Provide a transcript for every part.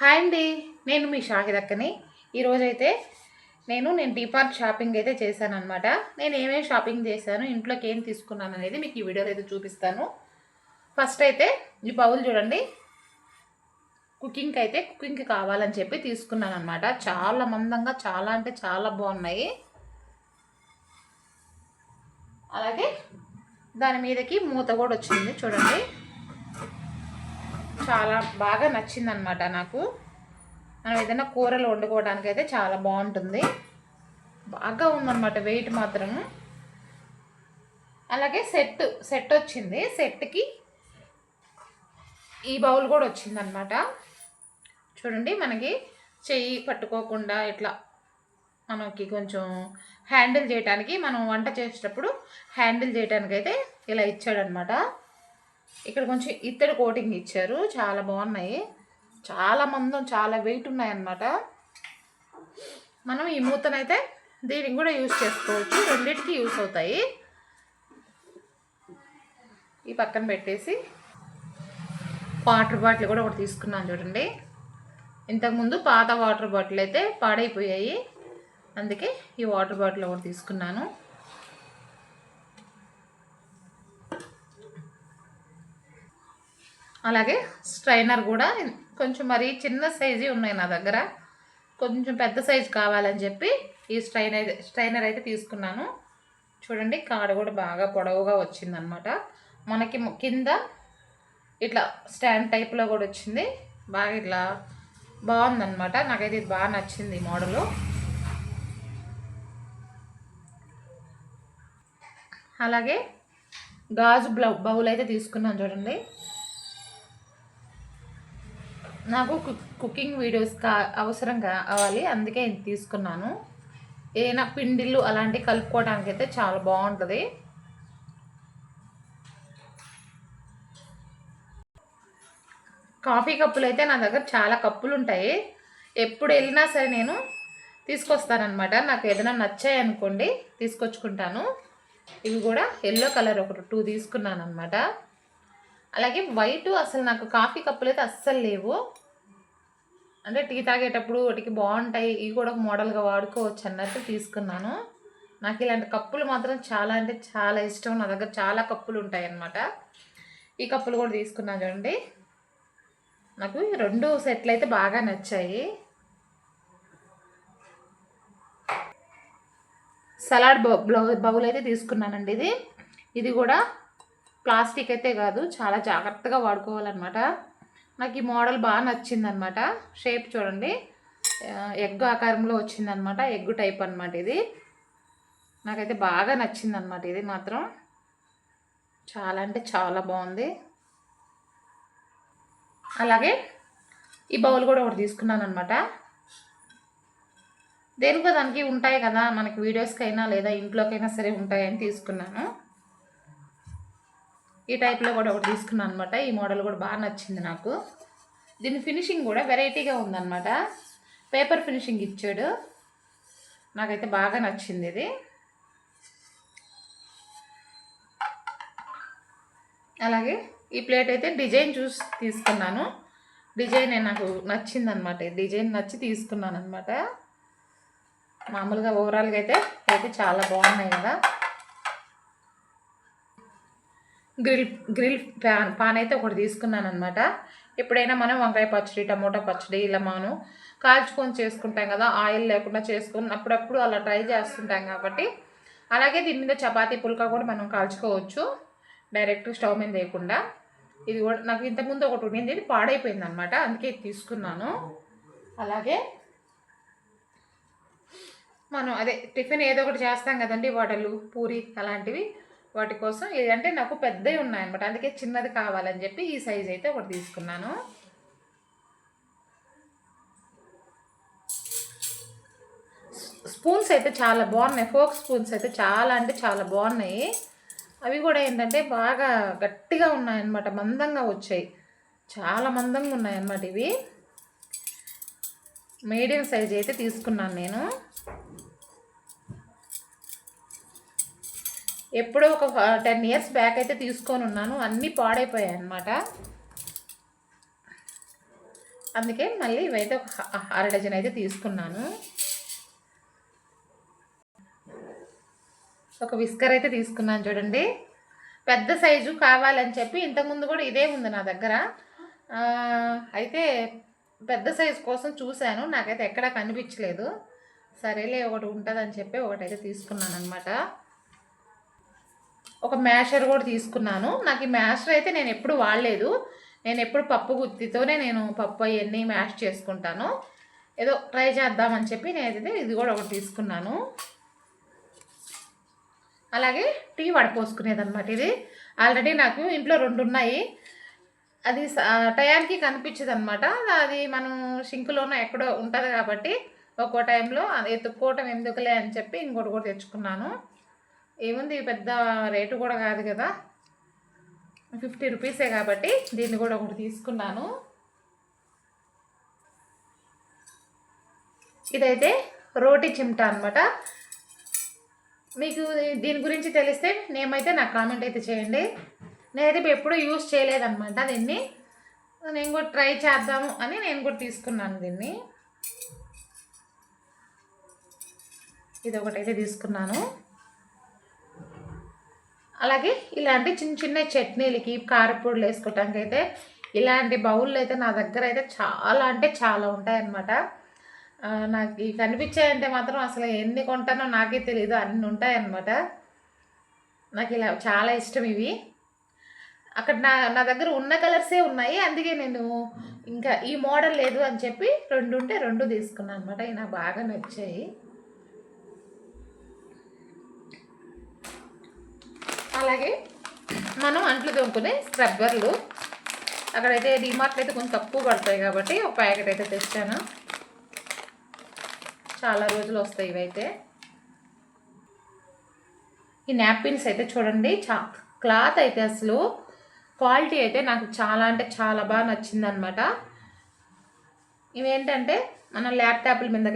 Hi అండి నేను మీ షాహిదక్కని. ఈరోజైతే నేను నేను డిపార్ట్ షాపింగ్ అయితే చేశాను అనమాట నేను ఏమేమి షాపింగ్ చేశాను ఇంట్లోకి ఏం తీసుకున్నాను అనేది మీకు ఈ వీడియోలో అయితే చూపిస్తాను. ఫస్ట్ అయితే ఈ బౌల్ చూడండి. కుకింగ్కి అయితే కుకింగ్కి కావాలని చెప్పి తీసుకున్నాను అనమాట చాలా మందంగా చాలా అంటే చాలా బాగున్నాయి. అలాగే దాని మీదకి మూత కూడా వచ్చింది చూడండి. చాలా బాగా నచ్చింది అనమాట నాకు. మనం ఏదైనా కూరలు వండుకోవడానికి అయితే చాలా బాగుంటుంది. బాగా ఉందన్నమాట వెయిట్ మాత్రం. అలాగే సెట్ సెట్ వచ్చింది. సెట్కి ఈ బౌల్ కూడా వచ్చిందనమాట చూడండి మనకి చెయ్యి పట్టుకోకుండా ఇట్లా మనకి కొంచెం హ్యాండిల్ చేయడానికి మనం వంట చేసేటప్పుడు హ్యాండిల్ చేయడానికి అయితే ఇలా ఇచ్చాడనమాట ఇక్కడ కొంచెం ఇత్తడి కోటింగ్ ఇచ్చారు. చాలా బాగున్నాయి. చాలా మందం చాలా వెయిట్ ఉన్నాయన్నమాట. మనం ఈ మూతనైతే దీనికి కూడా యూజ్ చేసుకోవచ్చు. రెండింటికి యూస్ అవుతాయి. ఈ పక్కన పెట్టేసి వాటర్ బాటిల్ కూడా ఒకటి తీసుకున్నాను చూడండి. ఇంతకుముందు పాత వాటర్ బాటిల్ అయితే పాడైపోయాయి. అందుకే ఈ వాటర్ బాటిల్ ఒకటి తీసుకున్నాను. అలాగే స్ట్రైనర్ కూడా కొంచెం మరీ చిన్న సైజు ఉన్నాయి నా దగ్గర. కొంచెం పెద్ద సైజు కావాలని చెప్పి ఈ స్ట్రైనర్ స్ట్రైనర్ అయితే తీసుకున్నాను. చూడండి కాడ కూడా బాగా పొడవుగా వచ్చిందనమాట మనకి కింద ఇట్లా స్టాండ్ టైప్లో కూడా వచ్చింది. బాగా ఇట్లా బాగుందనమాట నాకైతే ఇది బాగా నచ్చింది ఈ మోడలు. అలాగే గాజు బ్లౌ బౌల్ అయితే తీసుకున్నాను చూడండి. నాకు కుకింగ్ వీడియోస్ కా అవసరం కావాలి అందుకే ఇది తీసుకున్నాను. ఏదైనా పిండిలు అలాంటివి కలుపుకోవడానికి అయితే చాలా బాగుంటుంది. కాఫీ కప్పులు అయితే నా దగ్గర చాలా కప్పులు ఉంటాయి ఎప్పుడు వెళ్ళినా సరే నేను తీసుకొస్తానమాట నాకు ఏదైనా నచ్చాయి అనుకోండి తీసుకొచ్చుకుంటాను. ఇవి కూడా ఎల్లో కలర్ ఒకటి టూ తీసుకున్నాను అనమాట అలాగే వైట్ అసలు నాకు కాఫీ కప్పులు అయితే అస్సలు లేవు. అంటే టీ తాగేటప్పుడు వాటికి బాగుంటాయి ఇవి కూడా ఒక మోడల్గా వాడుకోవచ్చు అన్నట్టు తీసుకున్నాను. నాకు ఇలాంటి కప్పులు మాత్రం చాలా అంటే చాలా ఇష్టం. నా దగ్గర చాలా కప్పులు ఉంటాయి అన్నమాట. ఈ కప్పులు కూడా తీసుకున్నాను చూడండి. నాకు రెండు సెట్లు అయితే బాగా నచ్చాయి. సలాడ్ బౌ బౌల్ అయితే తీసుకున్నానండి ఇది. ఇది కూడా ప్లాస్టిక్ అయితే కాదు చాలా జాగ్రత్తగా వాడుకోవాలన్నమాట. నాకు ఈ మోడల్ బాగా నచ్చిందనమాట షేప్ చూడండి. ఎగ్ ఆకారంలో వచ్చిందనమాట ఎగ్ టైప్ అనమాట ఇది. నాకైతే బాగా నచ్చిందనమాట ఇది మాత్రం. చాలా అంటే చాలా బాగుంది. అలాగే ఈ బౌల్ కూడా ఒకటి తీసుకున్నాను అనమాట దేనికో దానికి ఉంటాయి కదా మనకి వీడియోస్కైనా లేదా ఇంట్లోకైనా సరే ఉంటాయని తీసుకున్నాను. ఈ టైప్లో కూడా ఒకటి తీసుకున్నాను అనమాట ఈ మోడల్ కూడా బాగా నచ్చింది నాకు. దీని ఫినిషింగ్ కూడా వెరైటీగా ఉందన్నమాట. పేపర్ ఫినిషింగ్ ఇచ్చాడు. నాకైతే బాగా నచ్చింది ఇది. అలాగే ఈ ప్లేట్ అయితే డిజైన్ చూసి తీసుకున్నాను. డిజైన్ నాకు నచ్చింది అనమాట డిజైన్ నచ్చి తీసుకున్నాను అనమాట మామూలుగా ఓవరాల్గా అయితే అయితే చాలా బాగున్నాయి కదా. గ్రిల్ గ్రిల్ ప్యాన్ పాన్ అయితే ఒకటి తీసుకున్నాను అనమాట ఎప్పుడైనా మనం వంకాయ పచ్చడి టమోటా పచ్చడి ఇలా మనం కాల్చుకొని చేసుకుంటాం కదా ఆయిల్ లేకుండా చేసుకొని అప్పుడప్పుడు అలా ట్రై చేస్తుంటాం కాబట్టి. అలాగే దీని మీద చపాతీ పుల్కా కూడా మనం కాల్చుకోవచ్చు. డైరెక్ట్ స్టవ్ మీద వేయకుండా. ఇది కూడా నాకు ఇంతకుముందు ఒకటి ఉండింది ఇది పాడైపోయింది అనమాట అందుకే ఇది తీసుకున్నాను. అలాగే మనం అదే టిఫిన్ ఏదో ఒకటి చేస్తాం కదండి వడలు పూరి అలాంటివి. వాటి కోసం. ఇదంటే నాకు పెద్దవి ఉన్నాయన్నమాట. అందుకే చిన్నది కావాలని చెప్పి ఈ సైజ్ అయితే ఒకటి తీసుకున్నాను. స్పూన్స్ అయితే చాలా బాగున్నాయి. ఫోక్ స్పూన్స్ అయితే చాలా అంటే చాలా బాగున్నాయి. అవి కూడా ఏంటంటే బాగా గట్టిగా ఉన్నాయన్నమాట. మందంగా వచ్చాయి. చాలా మందంగా ఉన్నాయన్నమాట ఇవి. మీడియం సైజ్ అయితే తీసుకున్నాను నేను. ఎప్పుడో ఒక టెన్ ఇయర్స్ బ్యాక్ అయితే తీసుకొని ఉన్నాను. అన్నీ పాడైపోయాయి అనమాట అందుకే మళ్ళీ ఇవైతే ఒక అర డజన్ అయితే తీసుకున్నాను. ఒక విస్కర్ అయితే తీసుకున్నాను చూడండి. పెద్ద సైజు కావాలని చెప్పి ఇంతకుముందు కూడా ఇదే ఉంది నా దగ్గర. అయితే పెద్ద సైజు కోసం చూశాను. నాకైతే ఎక్కడా కనిపించలేదు. సరేలే ఒకటి ఉంటుందని చెప్పి ఒకటైతే తీసుకున్నాను అనమాట ఒక మ్యాషర్ కూడా తీసుకున్నాను. నాకు ఈ మ్యాషర్ అయితే నేను ఎప్పుడు వాడలేదు. నేను ఎప్పుడు పప్పు గుత్తితోనే నేను పప్పు అవన్నీ మ్యాష్ చేసుకుంటాను. ఏదో ట్రై చేద్దామని చెప్పి నేనైతే ఇది కూడా ఒకటి తీసుకున్నాను. అలాగే టీ వడపోసుకునేదన్నమాట ఇది. ఆల్రెడీ నాకు ఇంట్లో రెండు ఉన్నాయి. అది టయానికి కనిపించదు అనమాట అది మనం షింకులోనో ఎక్కడో ఉంటుంది కాబట్టి ఒక్కో టైంలో అది ఎత్తుక్కోవటం ఎందుకులే అని చెప్పి ఇంకోటి కూడా తెచ్చుకున్నాను. ఏముంది? పెద్ద రేటు కూడా కాదు కదా. ఫిఫ్టీ రూపీసే కాబట్టి దీన్ని కూడా ఒకటి తీసుకున్నాను. ఇదైతే రోటీ చిమ్టా అనమాట మీకు దీని గురించి తెలిస్తే నేమైతే నాకు కామెంట్ అయితే చేయండి. నేనైతే ఎప్పుడూ యూజ్ చేయలేదన్నమాట దీన్ని. నేను కూడా ట్రై చేద్దాము అని నేను కూడా తీసుకున్నాను దీన్ని. ఇది ఒకటైతే తీసుకున్నాను. అలాగే ఇలాంటి చిన్న చిన్న చట్నీలకి కారపొడులు వేసుకోవటానికి అయితే ఇలాంటి బౌళ్ళు అయితే నా దగ్గర అయితే చాలా అంటే చాలా ఉంటాయన్నమాట. నాకు ఇవి కనిపించాయంటే మాత్రం అసలు ఎన్ని కొంటానో నాకే తెలియదు అన్ని ఉంటాయన్నమాట. నాకు ఇలా చాలా ఇష్టం ఇవి. అక్కడ నా నా దగ్గర ఉన్న కలర్సే ఉన్నాయి అందుకే నేను ఇంకా ఈ మోడల్ లేదు అని చెప్పి రెండు ఉంటే రెండు తీసుకున్నాను అనమాట ఇవి నాకు బాగా నచ్చాయి. అలాగే మనం అంట్లు తోముకునే స్క్రబ్బర్లు అక్కడైతే డిమార్ట్లు అయితే కొంచెం తక్కువ పడతాయి కాబట్టి ఒక ప్యాకెట్ అయితే తెచ్చాను. చాలా రోజులు వస్తాయి ఇవైతే. ఈ నాప్కిన్స్ అయితే చూడండి చా క్లాత్ అయితే అసలు క్వాలిటీ అయితే నాకు చాలా అంటే చాలా బాగా నచ్చిందనమాట ఇవేంటంటే మన ల్యాప్టాప్ల మీద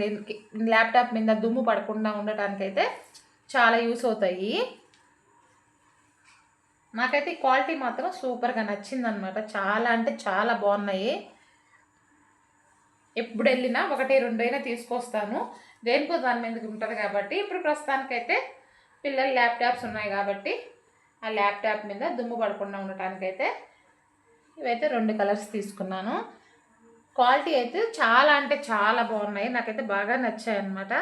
ల్యాప్టాప్ మీద దుమ్ము పడకుండా ఉండటానికైతే చాలా యూస్ అవుతాయి. నాకైతే ఈ క్వాలిటీ మాత్రం సూపర్గా నచ్చిందనమాట చాలా అంటే చాలా బాగున్నాయి. ఎప్పుడు వెళ్ళినా ఒకటి రెండైనా తీసుకొస్తాను. దేనికో దాని మీదకి ఉంటుంది కాబట్టి ఇప్పుడు ప్రస్తుతానికైతే పిల్లల ల్యాప్టాప్స్ ఉన్నాయి కాబట్టి ఆ ల్యాప్టాప్ మీద దుమ్ము పడకుండా ఉండటానికైతే ఇవైతే రెండు కలర్స్ తీసుకున్నాను. క్వాలిటీ అయితే చాలా అంటే చాలా బాగున్నాయి. నాకైతే బాగా నచ్చాయి అన్నమాట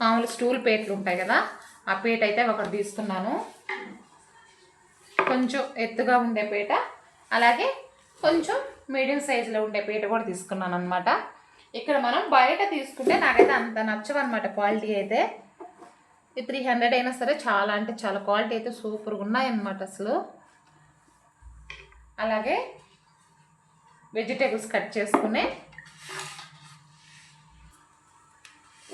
మామూలు స్టూల్ పేట్లు ఉంటాయి కదా ఆ పేట అయితే ఒకటి తీసుకున్నాను కొంచెం ఎత్తుగా ఉండే పేట అలాగే కొంచెం మీడియం సైజులో ఉండే పేట కూడా తీసుకున్నాను అనమాట ఇక్కడ మనం బయట తీసుకుంటే నాకైతే అంత నచ్చవన్నమాట క్వాలిటీ అయితే. ఈ త్రీ హండ్రెడ్ అయినా సరే చాలా అంటే చాలా క్వాలిటీ అయితే సూపర్గా ఉన్నాయన్నమాట అసలు. అలాగే వెజిటేబుల్స్ కట్ చేసుకునే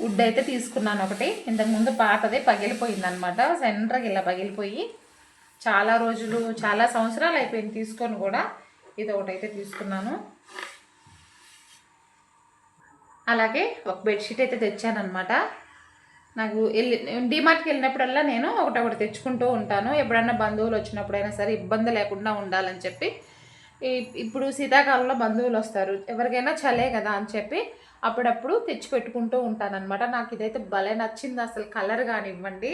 వుడ్ అయితే తీసుకున్నాను ఒకటి. ఇంతకుముందు పాతదే పగిలిపోయింది అనమాట సెంటర్కి ఇలా పగిలిపోయి చాలా రోజులు చాలా సంవత్సరాలు అయిపోయింది తీసుకొని కూడా. ఇది ఒకటైతే తీసుకున్నాను. అలాగే ఒక బెడ్షీట్ అయితే తెచ్చాను అనమాట నాకు వెళ్ళి డిమార్ట్కి వెళ్ళినప్పుడల్లా నేను ఒకటొకటి తెచ్చుకుంటూ ఉంటాను. ఎప్పుడన్నా బంధువులు వచ్చినప్పుడైనా సరే ఇబ్బంది లేకుండా ఉండాలని చెప్పి. ఇప్పుడు శీతాకాలంలో బంధువులు వస్తారు. ఎవరికైనా చలే కదా అని చెప్పి అప్పుడప్పుడు తెచ్చి పెట్టుకుంటూ ఉంటానన్నమాట. నాకు ఇదైతే భలే నచ్చింది అసలు కలర్ కానివ్వండి.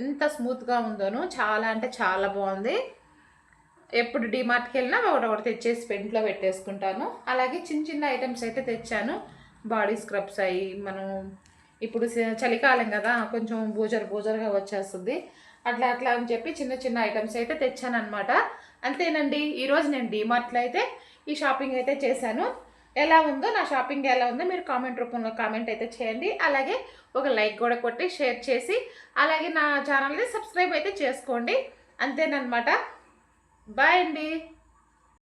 ఎంత స్మూత్గా ఉందోను చాలా అంటే చాలా బాగుంది. ఎప్పుడు డిమార్ట్కి వెళ్ళినా ఒకటి ఒకటి తెచ్చేసి పెంట్లో పెట్టేసుకుంటాను. అలాగే చిన్న చిన్న ఐటమ్స్ అయితే తెచ్చాను. బాడీ స్క్రబ్స్ అయ్యి మనం ఇప్పుడు చలికాలం కదా కొంచెం బూజర్ బూజర్గా వచ్చేస్తుంది. అట్లా అట్లా అని చెప్పి చిన్న చిన్న ఐటమ్స్ అయితే తెచ్చాను అనమాట అంతేనండి ఈరోజు నేను డిమార్ట్లో అయితే ఈ షాపింగ్ అయితే చేశాను. ఎలా ఉందో నా షాపింగ్ ఎలా ఉందో మీరు కామెంట్ రూపంలో కామెంట్ అయితే చేయండి. అలాగే ఒక లైక్ కూడా కొట్టి షేర్ చేసి అలాగే నా ఛానల్ని సబ్స్క్రైబ్ అయితే చేసుకోండి. అంతేనమాట బాయ్ అండి.